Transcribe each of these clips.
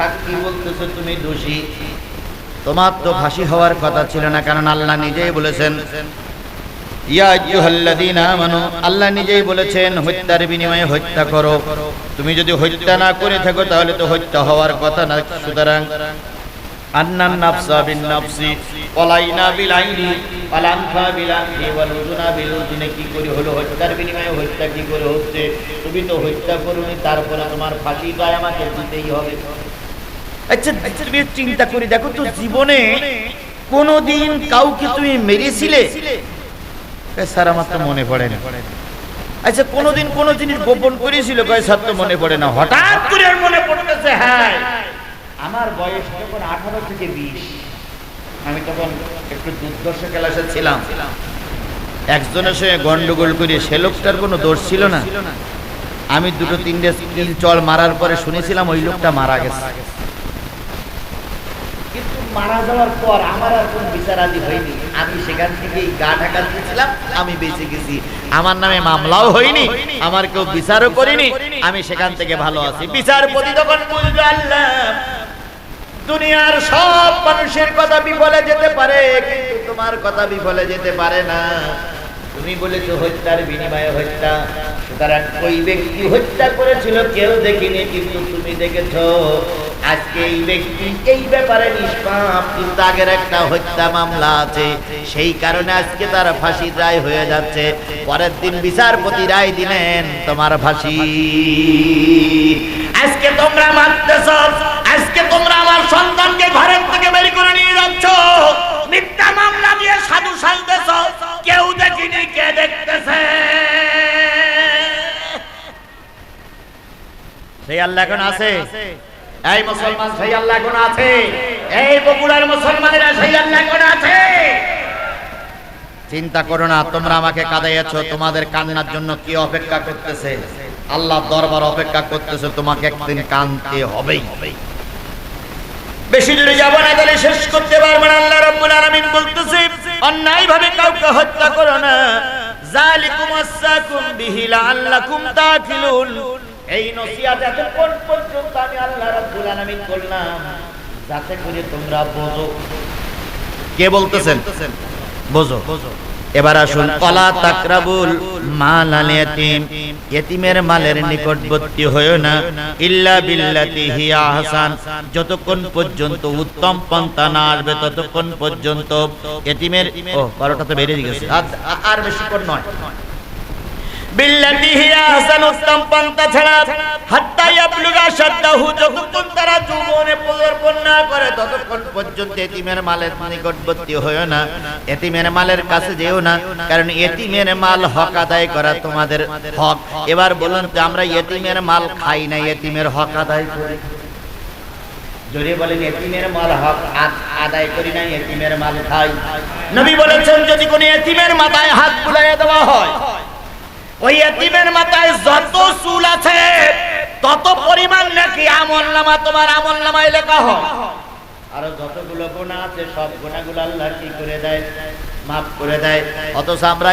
সাক্ষী বলতেছো তুমি দোষী? তোমার তো ফাঁসি হওয়ার কথা ছিল না, কারণ আল্লাহ নিজেই বলেছেন আল্লাহ নিজেই বলেছেন, হত্যার বিনিময়ে হত্যা করো। তুমি যদি হত্যা না করে থাকো, তাহলে তো হত্যা হওয়ার কথা না। সুতরাং তো তারপরে তোমার ফাঁসি গায় আমাকে দিতেই হবে। আচ্ছা তুমি চিন্তা করে দেখো তো জীবনে কোনোদিন কাউকে তুমি মেরেছিলে? স্যার, আমার তো মনে পড়ে না। আচ্ছা কোনোদিন কোনো জিনিস গোপন করেছিল? কয় তো মনে পড়ে না। হঠাৎ করে মনে পড়তেছে হ্যাঁ! আমার বয়স যখন আঠারো থেকে বিশ, আমি তখন একটু দুর্দর্শ ক্লাসে ছিলাম। একজনের সঙ্গে গন্ডগোল করে সে লোকটার কোনো দোষ ছিল না। আমি দুটো তিনটে তিন চল মারার পরে শুনেছিলাম ওই লোকটা মারা গেছে। মারা যাওয়ার পর আমার আর কোন বিচারাদি হয়নি। আমি সেখান থেকে গা ঢাকা দিয়েছিলাম, আমি বেঁচে গেছি। আমার নামে মামলাও হয়নি, আমার কেউ বিচারও করিনি, আমি সেখান থেকে ভালো আছি। বিচারপতি তখন বুঝলো আল্লাহ, দুনিয়ার সব মানুষের কথা বিফলে যেতে পারে, কিন্তু তোমার কথা বিফলে যেতে পারে না। তুমি বলেছ, হত্যার বিনিময়ে হত্যা। সুতরাং ওই ব্যক্তি হত্যা করেছিল, কেউ দেখিনি, কিন্তু তুমি দেখেছ আজকে এই ব্যক্তি এই ব্যাপারে নিষ্পাপ, কিন্তু আগের একটা হত্যা মামলা আছে। সেই কারণে আজকে তার ফাঁসি রায় হয়ে যাচ্ছে। পরের দিন বিচারপতি রায় দিলেন, তোমার ফাঁসি। আজকে তোমরা মারতেছ। আজকে তোমরা আমার সন্তানকে ঘরের থেকে বের করে নিয়ে যাচ্ছ। মিথ্যা মামলা দিয়ে সাধু সাজতেছ। কেউ দেখিনি, কে দেখতেছে? সেই আল্লাহ এখন আছে। এই মুসলমান সেই আল্লাহ এখন আছে। এই বগুড়ার মুসলমানেরা সেই আল্লাহ এখন আছে। চিন্তা করো না, তোমরা আমাকে কাঁদাইয়াছো, তোমাদের কান্নার জন্য কি অপেক্ষা করতেছে? আল্লাহ দরবার অপেক্ষা করতেছে, তোমাকে একদিন কানতে হবেই। বেশি দূরে যাব না তাহলে শেষ করতে পারবে না, আল্লাহ রাব্বুল আলামিন বলতেছে অন্যায় ভাবে কাউকে হত্যা করো না। জালিকুম আসসাকুম বিহি লাআল্লাকুম তাকিলুন। এই নসিহত এতক্ষণ পর্যন্ত আমি আল্লাহ রাব্বুল আলামিন করলাম যাতে করে তোমরা বোঝো। কে বলতেছেন? বোঝো। এবার আসুন কলা তাকরাবুল মাল আল ইয়াতিম। ইয়াতিমের মালের নিকটবর্তী হয়েও না। ইল্লা বিল্লাতি হিয়া আহসান। যতক্ষণ পর্যন্ত উত্তম পন্থা না আসবে ততক্ষণ পর্যন্ত ইয়াতিমের ও বারোটা তো বেড়ে গেছে। আর- আর বেশিক্ষণ নয়। কারণ এতিমের মাল হক আদায় করা তোমাদের হক। এবার বলুন তো, আমরা এতিমের মাল খাই না, এতিমের হক আদায় করি? জোরে বলেন এতিমের মাল হক আদায় করি না, এতিমের মাল খাই। নবী বলেছেন, যদি কোনো এতিমের মাথায় হাত বুলাইয়া দেওয়া হয় ওই এতিমের মাথায় যত চুল আছে, তত পরিমাণ নাকি আমল নামা, তোমার আমল নামায় লেখা হয়। আরও যতগুলো গুণা আছে, সব গুণাগুলো আল্লাহ কি করে দেয়? মাফ করে দেয়। অথচ আমরা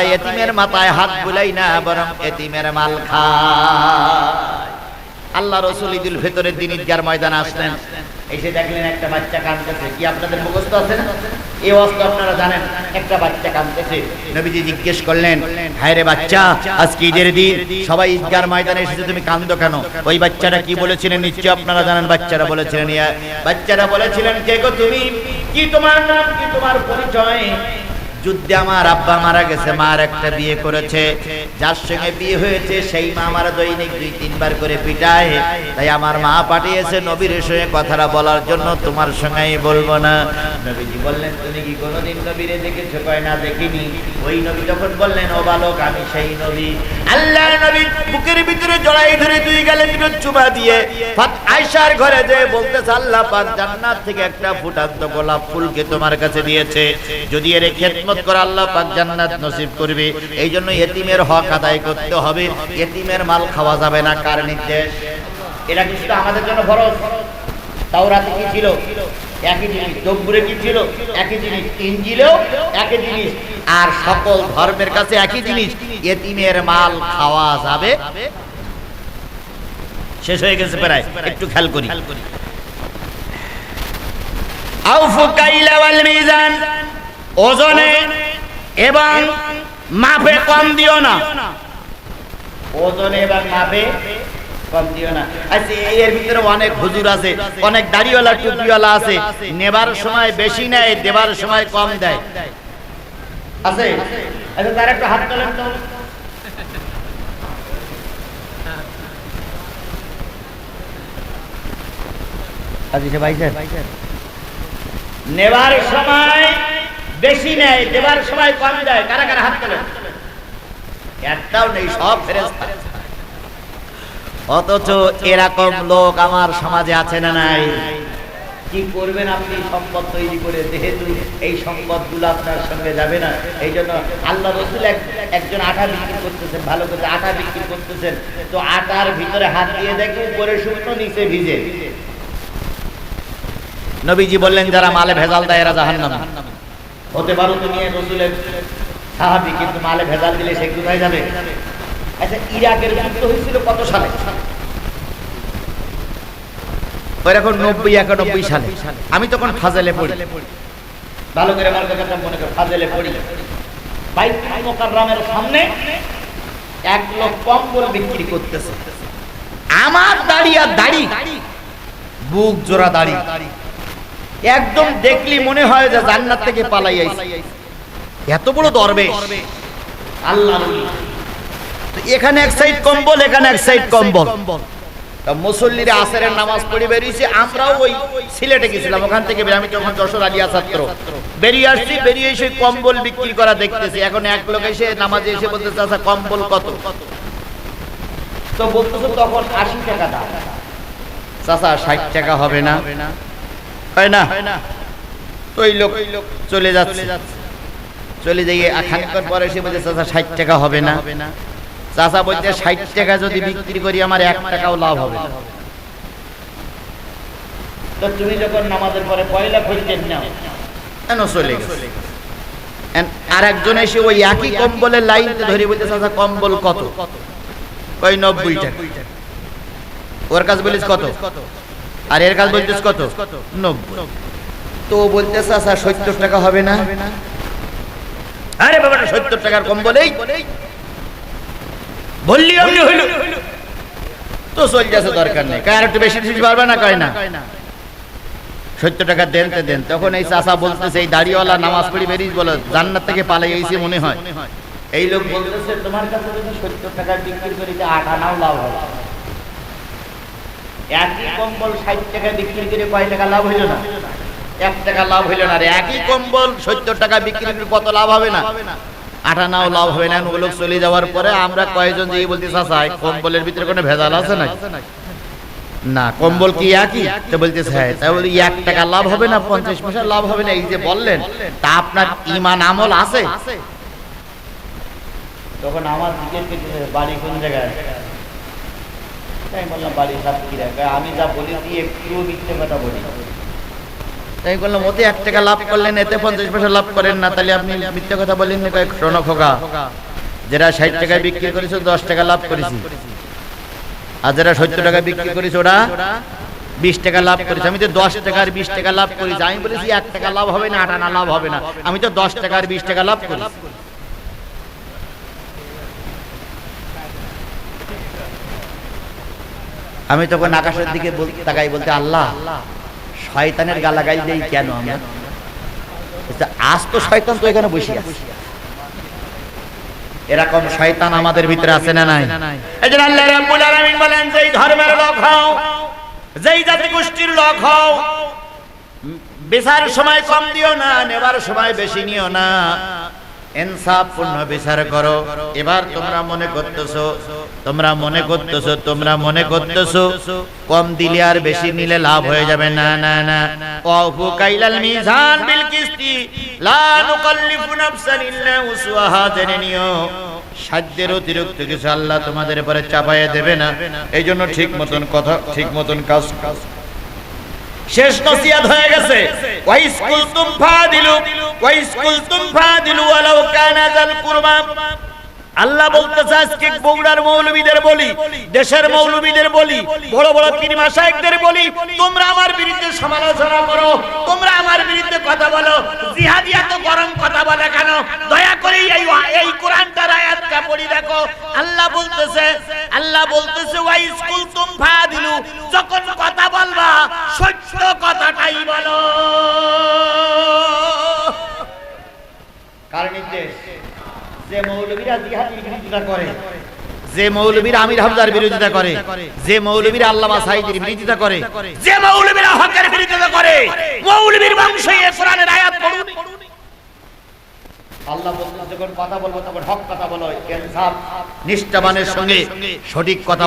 মাথায় হাত বুলাই না, বরং এতিমের মাল খাই। আল্লাহ রসুল ঈদুল ফিতরের দিন ঈদগার ময়দানে আসলেন। এসে দেখলেন একটা বাচ্চা কাঁদতেছে। কি আপনাদের মুখস্থ আছে না? এই অস্ত্র আপনারা জানেন। একটা বাচ্চা কাঁদতেছে। নবীজি জিজ্ঞেস করলেন, হায় রে বাচ্চা, আজকে ঈদের দিন। সবাই ঈদগার ময়দানে এসেছে, তুমি কান্দো কেন? ওই বাচ্চাটা কি বলেছিলেন? নিশ্চয় আপনারা জানেন, বাচ্চারা বলেছিলেন বাচ্চারা বলেছিলেন, কে গো তুমি? কি তোমার নাম? কি তোমার পরিচয়? যুদ্ধে আমার আব্বা মারা গেছে, মার একটা বিয়ে করেছে। যার সঙ্গে বিয়ে হয়েছে, সেই মা আমার দৈনিক দুই, তিনবার করে পিটায়। তাই আমার মা পাঠিয়েছে নবীর সঙ্গে কথাটা বলার জন্য, তোমার সঙ্গে বলব না। নবীজি বললেন, তুমি কি কোনোদিন নবীরে দেখেছ? কয়, না, দেখিনি। ওই নবী যখন বললেন, ও বালক, আমি সেই নবী। আল্লাহ নবী বুকের ভিতরে জড়াই ধরে দুই গেলে দুটো চুমা দিয়ে আয়সার ঘরে যে বলতেছে, আল্লাহ পাক জান্নাত থেকে একটা ফুটান্ত গোলাপ ফুলকে তোমার কাছে দিয়েছে। যদি এর খেদমত করে আল্লাহ পাক জান্নাত নসিব করবে। এই জন্য এতিমের হক আদায় করতে হবে। এতিমের মাল খাওয়া যাবে না কার নির্দেশ? এটা কিন্তু আমাদের জন্য ফরজ। তাওরাতে কি ছিল? একই জিনিস। জব্বুরে কি ছিল? একই জিনিস। ইঞ্জিলেও একই জিনিস। আর সকল ধর্মের কাছে একই জিনিস। এতিমের মাল খাওয়া যাবে। শেষ হয়ে গেছে প্রায়। একটু খেয়াল করি। আউফু কাইলা ওয়াল মিজান। ওজনে এবং মাপে কম দিও না। ওজনে এবং মাপে আচ্ছা এর ভিতরে অনেক আছে, অনেক দাড়িওয়ালা আছে। নেবার সময় বেশি নেয়, দেবার সময় কম দেয়। আছে? আচ্ছা তার হাত তোলেন তো। আচ্ছা ভাই স্যার নেবার সময় বেশি নেয়, দেবার সময় কম দেয়, কারা কারা হাত তোলেন? একটাও নেই, সব ফেরেস্তা অথচ এরকম লোক আমার সমাজে আছে না নাই? কি করবেন আপনি সম্পদ তৈরি করে? যেহেতু এই সম্পদগুলো আপনার সঙ্গে যাবে না, এই জন্য আল্লাহ রসুল একজন আটা বিক্রি করতেছেন, ভালো করে আটা বিক্রি করতেছেন। তো আটার ভিতরে হাত দিয়ে দেখে উপরে শুকনো, নিচে ভিজে। নবীজি বললেন, যারা মালে ভেজাল দেয়, এরা জাহান্নাম। হতে পারো তুমি রসুলের সাহাবি কিন্তু মালে ভেজাল দিলে সে কোথায় যাবে? আচ্ছা ইরাকের যুদ্ধ হয়েছিল কত সালে? ওই নব্বই একানব্বই সালে। আমি তখন ফাজেলে পড়ি। ভালো করে আমার কথাটা মনে করে ফাজেলে পড়ি। মোকাররমের সামনে এক লোক কম্বল বিক্রি করতেছে। আমার দাড়ি আর দাড়ি। বুক জোড়া দাড়ি। একদম দেখলি মনে হয় যে জান্নাত থেকে পালাই আইছে। এত বড় দরবেশ। আল্লাহ তো এখানে এক সাইড কম্বল, এখানে এক সাইড কম্বল। মুসল্লিরা আসরের নামাজ পড়ে বেরিয়েছে, আমরাও ওই সিলেটে গেছিলাম, ওখান থেকে আমি তখন যশোর আলিয়া ছাত্র। বেরিয়ে আসছি, বেরিয়ে এসে কম্বল বিক্রি করা দেখতেছি। এখন এক লোক এসে নামাজে এসে বলতেছে আচ্ছা কম্বল কত? তো বলতেছে, তখন আশি টাকা দাম। চাচা, ষাট টাকা হবে না। হয় না। তো ওই লোক চলে যাচ্ছে। চলে যাই খানিকক্ষণ পরে এসে বলছে চাচা ষাট টাকা হবে না। চাচা বলছে ষাট টাকা যদি বিক্রি করি আমার এক টাকাও লাভ হবে না। তো তুমি যখন নামাজের পরে পয়লা না কেন চলে গেছে। আর একজন এসে ওই একই কম্বলের লাইন ধরে বলতে চাচা কম্বল কত? কই নব্বই টাকা। ওর কাছে বলিস কত? আর এর কাছে বলছিস কত? নব্বই। তো বলতেছে আচ্ছা সত্তর টাকা হবে না? আরে বাবাটা সত্তর টাকার কম্বলেই বললি অমনি হইল। তো দরকার নেই। কার একটু বেশি বেশি পারবে না কয় না? সত্তর টাকা দেন তে দেন। তখন এই চাষা বলতেছে এই দাড়িওয়ালা নামাজ পড়ি বেরিয়ে বলো জান্নাত থেকে পালাই মনে হয়। এই লোক বলতেছে তোমার কাছে যদি সত্তর টাকা বিক্রি করি আট আনাও লাভ হবে। একই কম্বল ষাট টাকা বিক্রি করে কয় টাকা লাভ হইল না? এক টাকা লাভ হইল না একই কম্বল সত্তর টাকা বিক্রি করে কত লাভ হবে না? আটানাও লাভ হবে না ওগুলো চলে যাওয়ার পরে আমরা কয়েকজন বলতে কম্বলের ভিতরে কোনো ভেজাল আছে না না, কম্বল কি একই? তো বলতেছে হ্যাঁ তাই বলি, এক টাকা লাভ হবে না, পঞ্চাশ পয়সা লাভ হবে না। এই যে বললেন, তা আপনার ইমান আমল আছে? তখন আমার বাড়ি কোন জায়গায়? আমি বললাম এক টাকা লাভ করলেন, এতে পঞ্চাশ পয়সা লাভ করেন না, তাহলে আপনি মিথ্যে কথা বলেন না, কয়েক শোনো খোকা। ষাট টাকায় বিক্রি করেছে, দশ টাকা লাভ করেছি। আর যারা সত্তর টাকা বিক্রি করেছে, ওরা বিশ টাকা লাভ করেছে। আমি তো দশ টাকার বিশ টাকা লাভ করেছি। আমি বলেছি, এক টাকা লাভ হবে না লাভ হবে না। আমি তো দশ টাকার বিশ টাকা লাভ করেছি। আমি তখন আকাশের দিকে তাকাই বলতে, আল্লাহ, শয়তানের গালাগাই দেই কেন আমরা? আজ তো শয়তান তো এখানে বসে আছে। এরকম শয়তান আমাদের ভিতরে আছে না নাই? এই জন্য আল্লাহ রাব্বুল আলামিন বলেন, যেই ধর্মের লোক হও, যেই জাতি গোষ্ঠীর লোক হও, বিচার সময় কম দিও না, নেবার সময় বেশি নিও না। ইনসাফ পূর্ণ বিচার করো। এবার তোমরা মনে করতেছো তোমরা মনে করতেছো, তোমরা মনে করতেছো, কম দিলে আর বেশি নিলে লাভ হয়ে যাবে না না না। ওয়াফু কাইলাল মিজান বিল কিস্তি, লা নুকাল্লিফু নাফসান ইল্লা উসওয়াহা, জেনে নিও, সাধ্যের অতিরিক্ত কিছু আল্লাহ তোমাদের পরে চাপাইয়ে দেবে না। এই জন্য ঠিক মতন কথা, ঠিক মতন কাজ শেষ নসিহত হয়ে গেছে। ওয়াইস কুলতুম ফাদিলু, ওয়াইস কুলতুম ফাদিলু ওয়ালাউ কানা যাল কুরবা আল্লাহ বলতেছে, আজকে বগুড়ার মৌলবীদের বলি, দেশের মৌলবীদের বলি, বড় বড় পীর মাসায়েকদের বলি, তোমরা আমার বিরুদ্ধে সমালোচনা করো, তোমরা আমার বিরুদ্ধে কথা বলো, জিহাদি এত গরম কথা বলে কেন? দয়া করে এই এই কোরআনটার আয়াতটা পড়ি দেখো। আল্লাহ বলতেছে আল্লাহ বলতেছে ওয়াই স্কুল তুম ফাদিলু যখন কথা বলবা, সত্য কথাটাই বলো। কার নির্দেশ? যে মৌলবীরা জিহাদির বিরোধিতা করে, যে মৌলবীরা আমির হামজার বিরোধিতা করে, যে মৌলবীরা আল্লামা সাইদির বিরোধিতা করে, যে মৌলবীরা হকের বিরোধিতা করে, মৌলবীর বংশ এই কোরআনের আয়াত পড়ুন। আল্লাহ কথা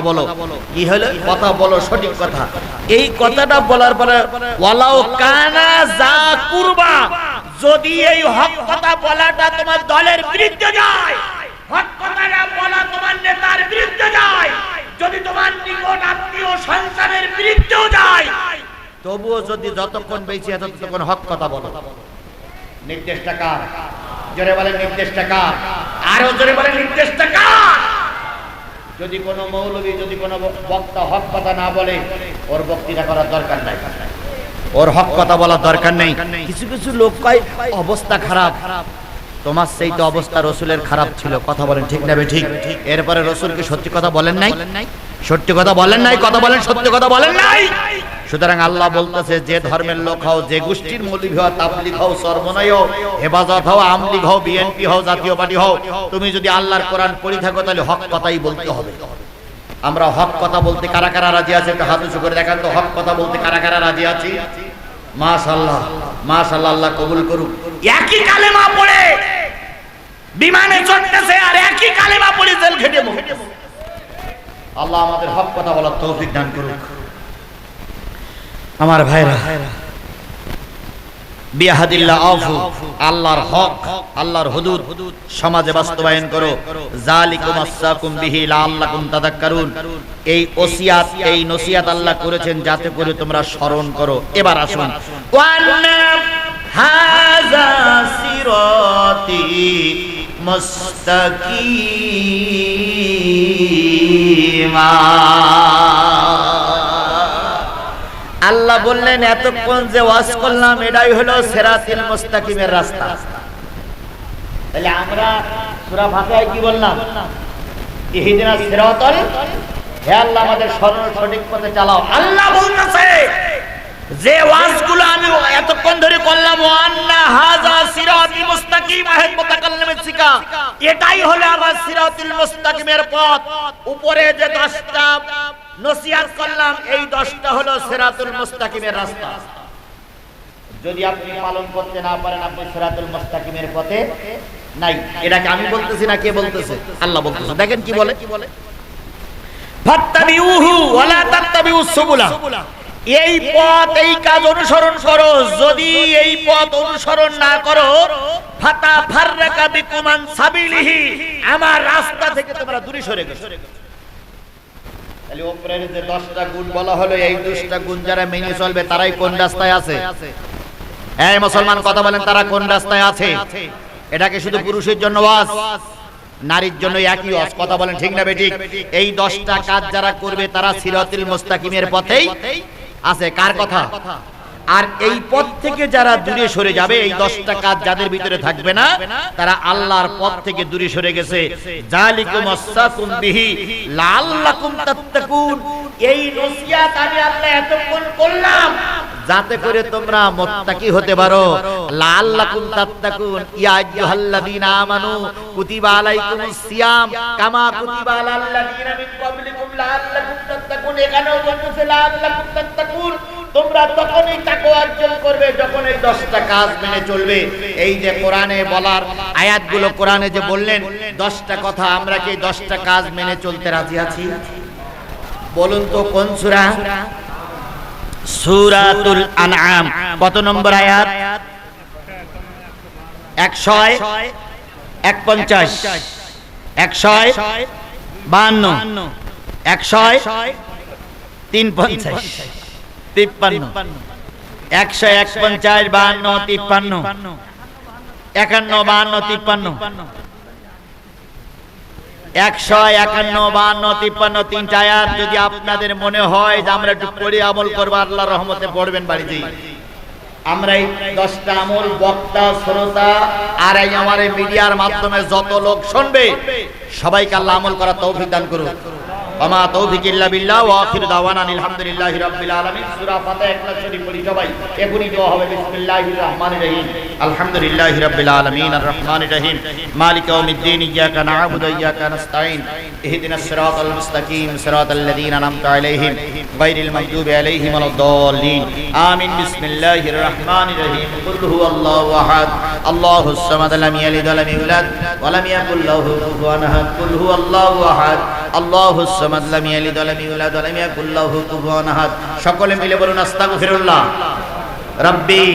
বলার পরে কানা যা কুরবা। যদি এই হক কথা বলাটা তোমার দলের বিরুদ্ধে যায়, হক কথাটা বলা তোমার নেতার বিরুদ্ধে যায়, যদি তোমার নিকট আত্মীয় সন্তানের বিরুদ্ধেও যায়, তবুও যদি যতক্ষণ বেঁচে আছে ততক্ষণ হক কথা বলো। নির্দেশটা কার? জোরে বলে নির্দেশটা কার? আরও জোরে বলে নির্দেশটা কার? যদি কোনো মৌলবী, যদি কোনো বক্তা হক কথা না বলে, ওর বক্তৃতা করার দরকার নাই। ওর হক কথা বলার দরকার নেই। কিছু কিছু লোক কয়, অবস্থা খারাপ। তোমার সেই তো অবস্থা রসুলের খারাপ ছিল। কথা বলেন ঠিক নেবে ঠিক এরপরে রসুল কি সত্যি কথা বলেন নাই? সত্যি কথা বলেন নাই? কথা বলেন, সত্যি কথা বলেন নাই? সুতরাং আল্লাহ বলতেছে, যে ধর্মের লোক হও, যে গোষ্ঠীর মৌলিক হও তাবলিক হও, সর্বনয় হও, হেফাজত হও আমলিক হও, বিএনপি হও জাতীয় পার্টি হও, তুমি যদি আল্লাহর কোরআন পড়ি থাকো, তাহলে হক কথাই বলতে হবে। আমরা হক কথা বলতে কারা কারা রাজি আছে একটু হাত উঁচু করে দেখান তো, হক কথা বলতে কারা কারা রাজি আছি? মাশাল্লাহ মাশাল্লাহ আল্লাহ কবুল করুক। একই কালেমা পড়ে বিমানে চড়তেছে আর একই কালেমা পড়ে জেল খেটে আল্লাহ আমাদের হক কথা বলার তৌফিক দান করুক। আমার ভাইরা বিয়াহাদিল্লাহ আফু আল্লাহর হক আল্লাহর হুদুদ সমাজে বাস্তবায়ন করো। জালিকুম আসসাকুম বিহি লাআল্লাকুম তাদাক্কারুন। এই ওসিয়াত এই নসিয়াত আল্লাহ করেছেন যাতে করে তোমরা স্মরণ করো। এবার আসুন। ওয়ান্না হাযা সিরাতি মুস্তাকিমা। আল্লাহ বললেন, এতক্ষণ যে ওয়াজ করলাম, এটাই হলো সেরাতিল মুস্তাকিমের রাস্তা। তাহলে আমরা সূরা ফাতিহায় কি বললাম? ইহদিনা সিরাতাল, হে আল্লাহ, আমাদের সরল সঠিক পথে চালাও। আল্লাহ বলতেছে যে ওয়াজগুলো আমি এতক্ষণ ধরে করলাম ওয়ান্না হাযা সিরাতি মুস্তাকিম আহেদ মুতাকাল্লিমের শিকা। এটাই হলো আমার সিরাতুল মুস্তাকিমের পথ। উপরে যে 10টা নসিহত করলাম এই 10টা হলো সিরাতুল মুস্তাকিমের রাস্তা। যদি আপনি পালন করতে না পারেন আপনি সিরাতুল মুস্তাকিমের পথে নাই। এটাকে আমি বলতেছি না কে বলতেছে? আল্লাহ বলতেছে। দেখেন কি বলে? ফাত্তাবিউহু ওয়ালা তাত্তাবিউস সুবুলা। এই পথ এই কাজ অনুসরণ করো। যদি এই পথ অনুসরণ না করো ফাতা ফাররাকা বিকুমান সাবিলিহি আমার রাস্তা থেকে তোমরা দূরে সরে গেছো। তাহলে উপরের যে 10টা গুণ বলা হলো এই 10টা গুণ যারা মেনে চলবে তারাই কোন রাস্তায় আছে? এই মুসলমান কথা বলেন তারা কোন রাস্তায় আছে? এটাকে শুধু পুরুষের জন্য ওয়াজ নারীর জন্য একই ওয়াজ কথা বলেন ঠিক না বেঠিক? এই 10টা কাজ যারা করবে তারা সিরাতুল মুস্তাকিমের পথেই আছে কার কথা? আর এই পথ থেকে যারা দূরে সরে যাবে এই দশটা কাজ যাদের ভিতরে থাকবে না তারা আল্লাহর পথ থেকে দূরে সরে গেছে। জালিকুম আসসাকুম বিহি লাআল্লাকুম তাত্তাকুন। এই নসিহত আমি আল্লাহ এতক্ষণ করলাম যাতে করে তোমরা মুত্তাকি হতে পারো। লাআল্লাকুম তাত্তাকুন। ইয়া আইয়ুহাল্লাযীনা আমানু কুতিবা আলাইকুমুস সিয়াম। কামা কুতিবা আলাল্লাযীনা মিন ক্বাবলিকুম লাআল্লাকুম তাত্তাকুন। এখানেও বলতেছে তোমরা তখনই তাকওয়া অর্জন করবে যখন এই দশটা কাজ মেনে চলবে। এই যে কোরআনে বলার আয়াতগুলো কোরআনে যে বললেন, দশটা কথা আমরা কি দশটা কাজ মেনে চলতে রাজি আছি? বলুন তো, কোন সূরা? সূরাতুল আনআম। কত নম্বর আয়াত? একশো এক পঞ্চাশ একশো বান্ন একশো তিন পঞ্চাশ তিপ্পান্ন। একশো এক পঞ্চাশ বান্ন তিপ্পান্ন। একান্ন বান্ন তিপ্পান্ন। একশো একান্ন বান্ন তিপ্পান্ন যদি আপনাদের মনে হয় যে আমরা একটু আমল করব আল্লাহ রহমতে পড়বেন বাড়িতে। আমরা এই দশটা আমল বক্তা, শ্রোতা, আর এই আমার মিডিয়ার মাধ্যমে যত লোক শুনবে, সবাইকে আল্লাহ আমল করার তৌফিক দান করুন ওমা তৌফিক ইল্লা বিল্লাহ ওয়া আখিরু দাওয়ানা আলহামদুলিল্লাহি রাব্বিল আলামিন। সূরা ফাতিহা একলা শরীফ পড়ি সবাই এখনি দোয়া হবে, বিসমিল্লাহির রহমানির রহিম। আলহামদুলিল্লাহি রাব্বিল আলামিন আর রহমানির রহিম। মালিক ইয়াউমিদ্দিন, ইয়াকা না'বুদু ওয়া ইয়াকা নাস্তাঈন। ইহদিনাস সিরাতাল মুস্তাকিম, সিরাতাল লাযীনা আন'আমতা আলাইহিম, গায়রিল মাগদুবি আলাইহিম ওয়ালাদ-দাল্লিন আমিন, বিসমিল্লাহির রহমানির রহিম। কুল হুয়াল্লাহু আহাদ। আল্লাহুস সামাদ, লাম ইয়ালিদ ওয়া ইউলাদ। ওয়া ইয়াকুল লাহু কুফুয়ান আহাদ। কুল হুয়াল্লাহু আহাদ। আল্লাহুস সামাদ লাম ইয়ালিদ ওয়া লাম ইউলাদ ওয়া লাম ইয়াকুল লাহু কুফুয়ান আহাদ সকলে মিলে বলুন আস্তাগফিরুল্লাহ রাব্বি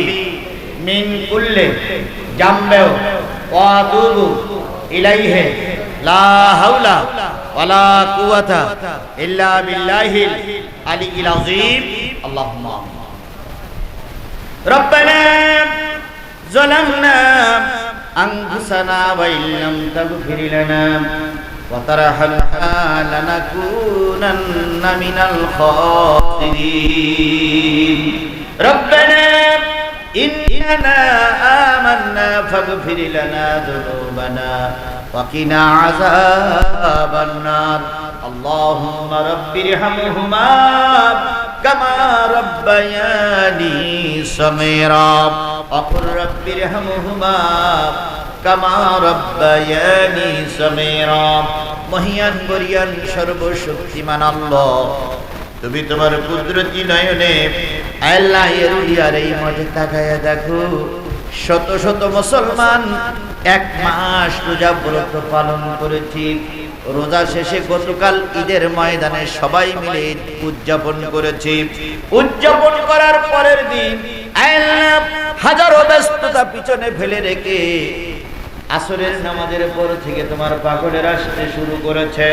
মিন কুল্লি জামবে ওয়া আতুবু ইলাইহি লা হাওলা ওয়ালা কুওয়াতা ইল্লা বিল্লাহিল আলিয়্যিল আযীম আল্লাহুম্মা ربنا ظلمنا أنفسنا وإن لم تغفر لنا وترحمنا لنكونن من الخاسرين ربنا إننا آمنا فاغفر لنا ذنوبنا وقنا عذاب النار. اللهم رب ارحمهما كما ربياني صغيرا. অপর রব্বির হামহুমা, কামা রব্বায়ানি সামিরা। মহিয়ান করিয়ান সর্বশক্তিমান আল্লাহ। তুমি তোমার কুদরতি নয়নে আল্লাহ এরুলিয়ার এই মঠে তাকায়া দেখো। শত শত মুসলমান এক মাস রোজা ব্রত পালন করেছি। রোজা শেষে গতকাল ঈদের ময়দানে সবাই মিলে উদযাপন করেছি। উদযাপন করার পরের দিন হাজারো ব্যস্ততা পিছনে ফেলে রেখে আসরের নামাজের পর থেকে তোমার পাগলের আসতে শুরু করেছে।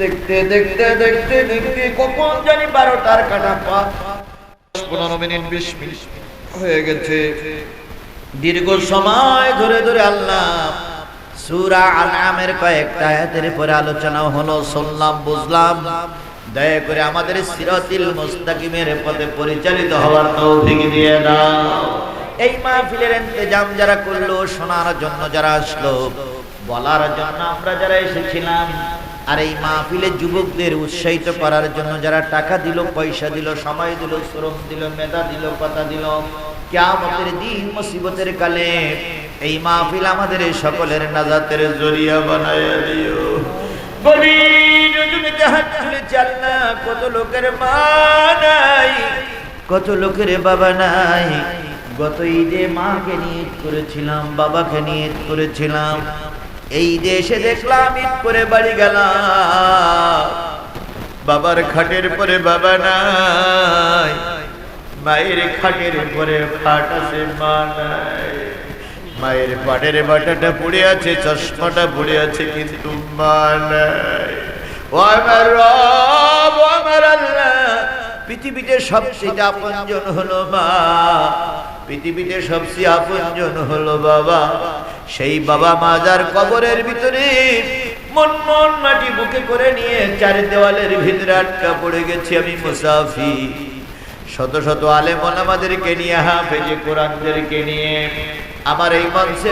দেখতে দেখতে দেখতে দেখতে কখন জানি বারোটার কাটা পা। পনেরো মিনিট, বিশ মিনিট হয়ে গেছে। দীর্ঘ সময় ধরে ধরে আল্লাহ সুরা আনামের কয়েকটা আয়াতের পরে আলোচনা হলো, শুনলাম, বুঝলাম। দয়া করে আমাদের সিরাতিল মুস্তাকিমের পথে পরিচালিত হওয়ার তৌফিক দিয়ে দাও। এই মাহফিলের ইন্তজাম যারা করল, শোনার জন্য যারা আসলো, বলার জন্য আমরা যারা এসেছিলাম, আর এই মাহফিলে যুবকদের উৎসাহিত করার জন্য যারা টাকা দিল, পয়সা দিল, সময় দিল, শ্রম দিল, মেধা দিল, কথা দিল, কিয়ামতের দিন মুসিবতের কালে এই মাহফিল আমাদের সকলের নাজাতের জরিয়া বানায় দিও। গভীর আল্লাহ কত লোকের মা নাই, কত লোকের বাবা নাই। গত ঈদে মাকে নিয়ে করেছিলাম, বাবাকে নিয়ে করেছিলাম। এই দেশে দেখলাম, ঈদ করে বাড়ি গেলাম। বাবার খাটের পরে বাবা নাই, মায়ের খাটের পরে খাট আছে, মা নাই। মায়ের পাটের বাটাটা পড়ে আছে, চশমাটা পড়ে আছে, কিন্তু মা নাই। পৃথিবীতে সবচেয়ে আপনজন হলো মা। পৃথিবীতে সবচেয়ে আপনজন হলো বাবা। সেই বাবা মাজার কবরের ভিতরে মন মন মাটি বুকে করে নিয়ে চার দেওয়ালের ভিতরে আটকা পড়ে গেছি আমি মুসাফি শত শত আলেম আমাদেরকে নিয়ে হাফেজে কোরআনদেরকে নিয়ে। আমার এই মঞ্চে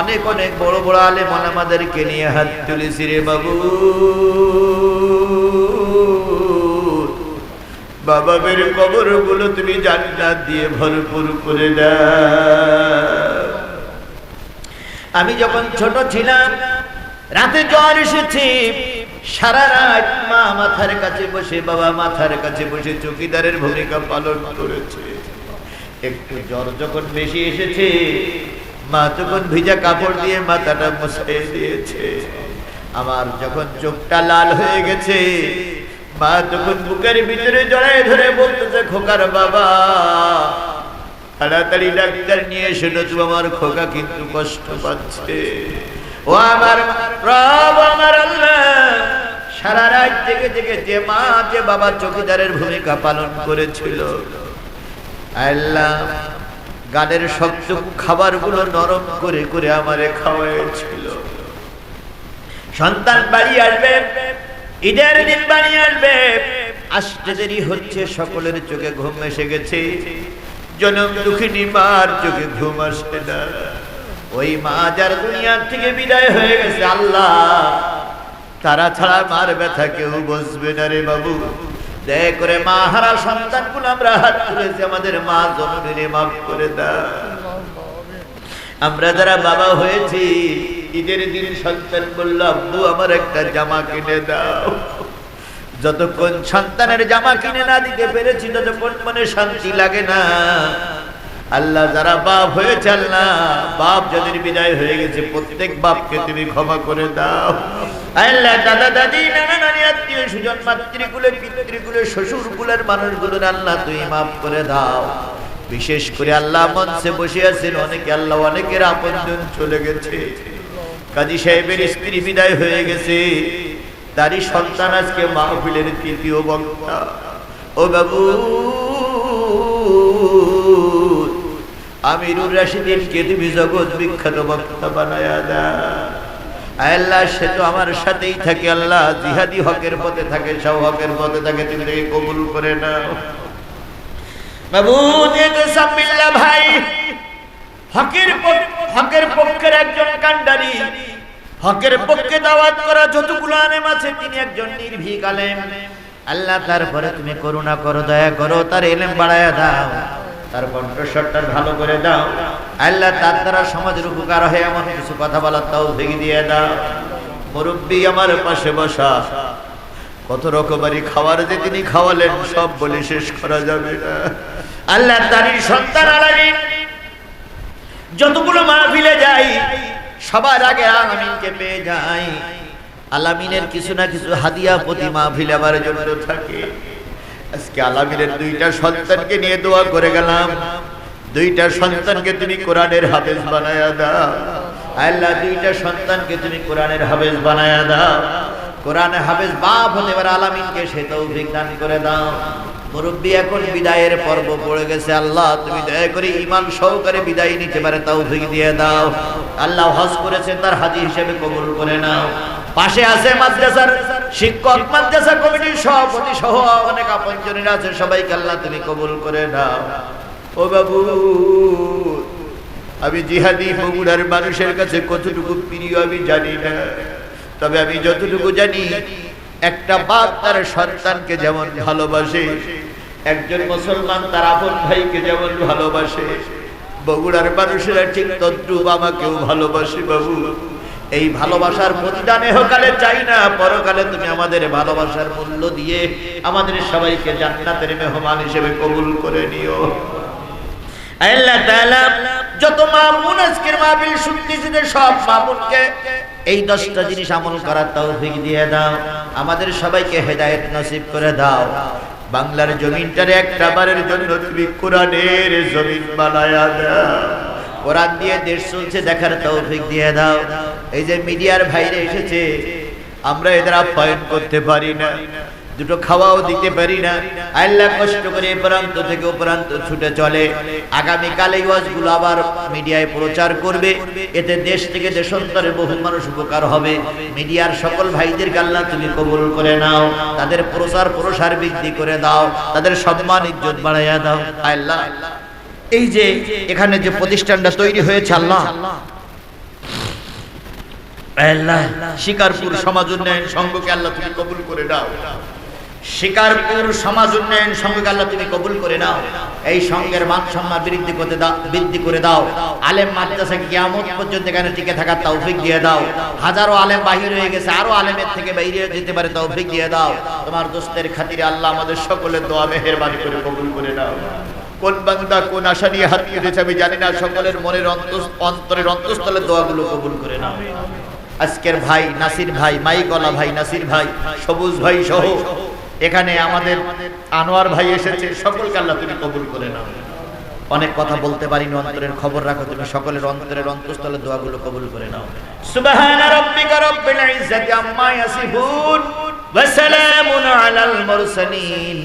অনেক অনেক বড় বড় আলে আলেম আমাদেরকে নিয়ে হাত তুলেছি রে বাবু। বাবাবের কবরগুলো তুমি জান্নাত দিয়ে ভরপুর করে আমি যখন ছোট ছিলাম, রাতে জ্বর এসেছি। সারা রাত মা মাথার কাছে বসে, বাবা মাথার কাছে বসে চৌকিদারের ভূমিকা পালন করেছে। একটু জ্বর যখন বেশি এসেছে, মা তখন ভিজা কাপড় দিয়ে মাথাটা মুছে দিয়েছে। আমার যখন চোখটা লাল হয়ে গেছে, মা তখন বুকের ভিতরে জড়ায় ধরে বলতেছে, খোকার বাবা, তাড়াতাড়ি ডাক্তার নিয়ে এসে নতুন আমার খোকা কিন্তু কষ্ট পাচ্ছে। ও আমার প্রভু আমার আল্লাহ, সারা রাত থেকে থেকে যে মা, যে বাবা চৌকিদারের ভূমিকা পালন করেছিল আল্লাহ, গানের শক্ত খাবারগুলো নরম করে করে আমারে খাওয়াইছিল। সন্তান বাড়ি আসবে, ঈদের দিন বাড়ি আসবে, আসতে দেরি হচ্ছে, সকলের চোখে ঘুম এসে গেছে। জনম দুঃখিনী মার চোখে ঘুম আসে না। ওই মা যার দুনিয়ার থেকে বিদায় হয়ে গেছে, আল্লাহ, তারা ছাড়া মার ব্যথা কেউ বসবে না রে বাবু। দয়া করে মা, হারা সন্তানগুলো আমরা হাত তুলেছি, আমাদের মা জননীরে মাফ করে দাও। আমরা যারা বাবা হয়েছি, ঈদের দিন সন্তান বলল, আব্বু, আমার একটা জামা কিনে দাও। যতক্ষণ সন্তানের জামা কিনে না দিতে পেরেছি, ততক্ষণ মনে শান্তি লাগে না। আল্লাহ যারা বাপ হয়েছে, আল্লাহ বাপ যাদের বিদায় হয়ে গেছে, প্রত্যেক বাপকে তুমি ক্ষমা করে দাও। আল্লাহ দাদা, দাদি, নানা, নানি, আত্মীয় সুজন মাতৃকুলে, পিতৃকুলে শ্বশুর কুলের মানুষগুলো আল্লাহ তুমি মাফ করে দাও। বিশেষ করে আল্লাহ মঞ্চে বসে আছেন, অনেকে আল্লাহ, অনেকের আপনজন চলে গেছে। কাজী সাহেবের স্ত্রী বিদায় হয়ে গেছে। তারই সন্তান আজকে মাহফিলের তৃতীয় বক্তা। ও বাবু আমিরুর রাশিদিনকে তুমি জগৎ বিখ্যাত বক্তা বানায়া দা। আল্লাহ, সে তো আমার সাথেই থাকে আল্লাহ। জিহাদি হকের পথে থাকে, সব হকের পথে থাকে, তুমি তাকে কবুল করে নাও। ভাই। হকের হকের পক্ষের একজন হকের পক্ষে আছে, তিনি একজন নির্ভীক আলেম। আল্লাহ, তারপরে তুমি করুণা করো, দয়া করো, তার এলেম বাড়ায়া দাও। তার কণ্ঠস্বরটা ভালো করে দাও। আল্লাহ তার দ্বারা সমাজের উপকার হয় এমন কিছু কথা বলার তাও ভেঙে দিয়ে দাও। মুরব্বী আমার পাশে বসা। কত রকমারি খাবার যে তিনি খাওয়ালেন, সব বলে শেষ করা যাবে আল্লাহ তারই সন্তান আলামিন যতগুলো মাহফিলে যাই, সবার আগে আলামিনকে পেয়ে যাই। আলামিনের কিছু না কিছু হাদিয়া প্রতি মাহফিল আমার জন্য থাকে। আজকে আলামিনের দুইটা সন্তানকে নিয়ে দোয়া করে গেলাম। দুইটা সন্তানকে তুমি কোরআনের হাফেজ বানায়া দাও। আল্লাহ, দুইটা সন্তানকে তুমি কোরআনের হাফেজ বানায়া দাও। কোরআনে হাফেজ বাপ হতে পারে আলামিনকে সে তৌফিক দান করে দাও। মুরব্বী, এখন বিদায়ের পর্ব পড়ে গেছে। আল্লাহ, তুমি দয়া করে ইমান সহকারে বিদায় নিতে পারে, তৌফিক দিয়ে দাও। আল্লাহ হজ করেছেন তার হাজি হিসেবে কবুল করে নাও। পাশে আছে মাদ্রাসার শিক্ষক, মাদ্রাসা কমিটির সভাপতি সহ অনেক আপনজনেরা আছে, সবাইকে আল্লাহ তুমি কবুল করে নাও। ও বাবু, আমি জিহাদি বগুড়ার মানুষের কাছে কতটুকু প্রিয় আমি জানি না। তবে আমি যতটুকু জানি, একটা বাপ তার সন্তানকে যেমন ভালোবাসে, একজন মুসলমান তার আপন ভাইকে যেমন ভালোবাসে। বগুড়ার মানুষেরা ঠিক তদ্রুপ আমাকেও ভালোবাসে বাবু। এই ভালোবাসার প্রতিদানে হোকালে চাই না, পরকালে তুমি আমাদের ভালোবাসার মূল্য দিয়ে আমাদের সবাইকে জান্নাতের মেহমান হিসেবে কবুল করে নিও। আল্লাহ তাআলা যত মামুন আজকের মাহফিল শুনতেছি সব মামুনকে এই দশটা জিনিস আমল করার তৌফিক দিয়ে দাও। আমাদের সবাইকে হেদায়েত নসিব করে দাও। বাংলার জমিনটারে একটা বারের জন্য তুমি কোরআনের জমিন বানায়া দাও। কোরআন দিয়ে দেশ চলছে দেখার তৌফিক দিয়ে দাও। এই যে মিডিয়ার ভাইরে এসেছে, আমরা এদের আপ্যায়ন করতে পারি না। দুটো খাওয়াও দিতে পারি না। আল্লাহ কষ্ট করে এ প্রান্ত থেকে ও প্রান্ত ছুটে চলে। আগামীকাল এই ওয়াজগুলো আবার মিডিয়ায় প্রচার করবে। এতে দেশ থেকে দেশান্তরের বহু মানুষ উপকার হবে। মিডিয়ার সকল ভাইদের আল্লাহ তুমি কবুল করে নাও। তাদের প্রচার প্রসার বৃদ্ধি করে দাও। তাদের সম্মান ইজ্জত বাড়াইয়া দাও। আল্লাহ এই যে এখানে যে প্রতিষ্ঠানটা তৈরি হয়েছে, আল্লাহ। শিকারপুর সমাজ উন্নয়ন সংঘকে আল্লাহ তুমি কবুল করে শিকারপুর সমাজ উন্নয়ন সংঘকে আল্লাহ তুমি কবুল করে নাও। এই মান সম্মান বৃদ্ধি করতে দাও, বৃদ্ধি করে দাও। আলেম মাদ্রাসা কিয়ামত পর্যন্ত এখানে টিকে থাকার দিয়ে দাও? হাজারো আলেম বাহির হয়ে গেছে, আরও আলেমের থেকে বাইরে যেতে পারে তৌফিক দিয়ে দাও। তোমার দোস্তের খাতিরে আল্লাহ আমাদের সকলের দোয়া মেহেরবানি করে কবুল করে দাও কোন বান্দা কোন আশা নিয়ে হাত পেতেছে আমি জানি না। সকলের মনের অন্তরের অন্তঃস্থলের দোয়াগুলো কবুল করে নাও। আজকের ভাই নাসির ভাই মাইকলা ভাই, নাসির ভাই, সবুজ ভাই সহ এখানে আমাদের আনোয়ার ভাই এসেছে। সকলকে আল্লাহ তুমি কবুল করে নাও। অনেক কথা বলতে পারিনি, অন্তরের খবর রাখো তুমি। সকলের অন্তরের অন্তঃস্থলের দোয়াগুলো কবুল করে নাও। সুবহান রাব্বিকা রাব্বিল ইজ্জাতি আম্মা ইয়াসিফুন ওয়া সালামুন আলাল মুরসালিন।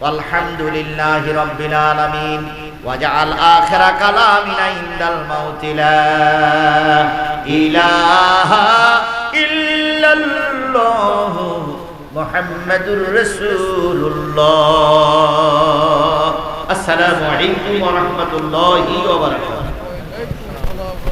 والحمد لله رب العالمين واجعل آخر كلامنا عند الموت لا إله إلا الله محمد رسول الله السلام عليكم ورحمة الله وبركاته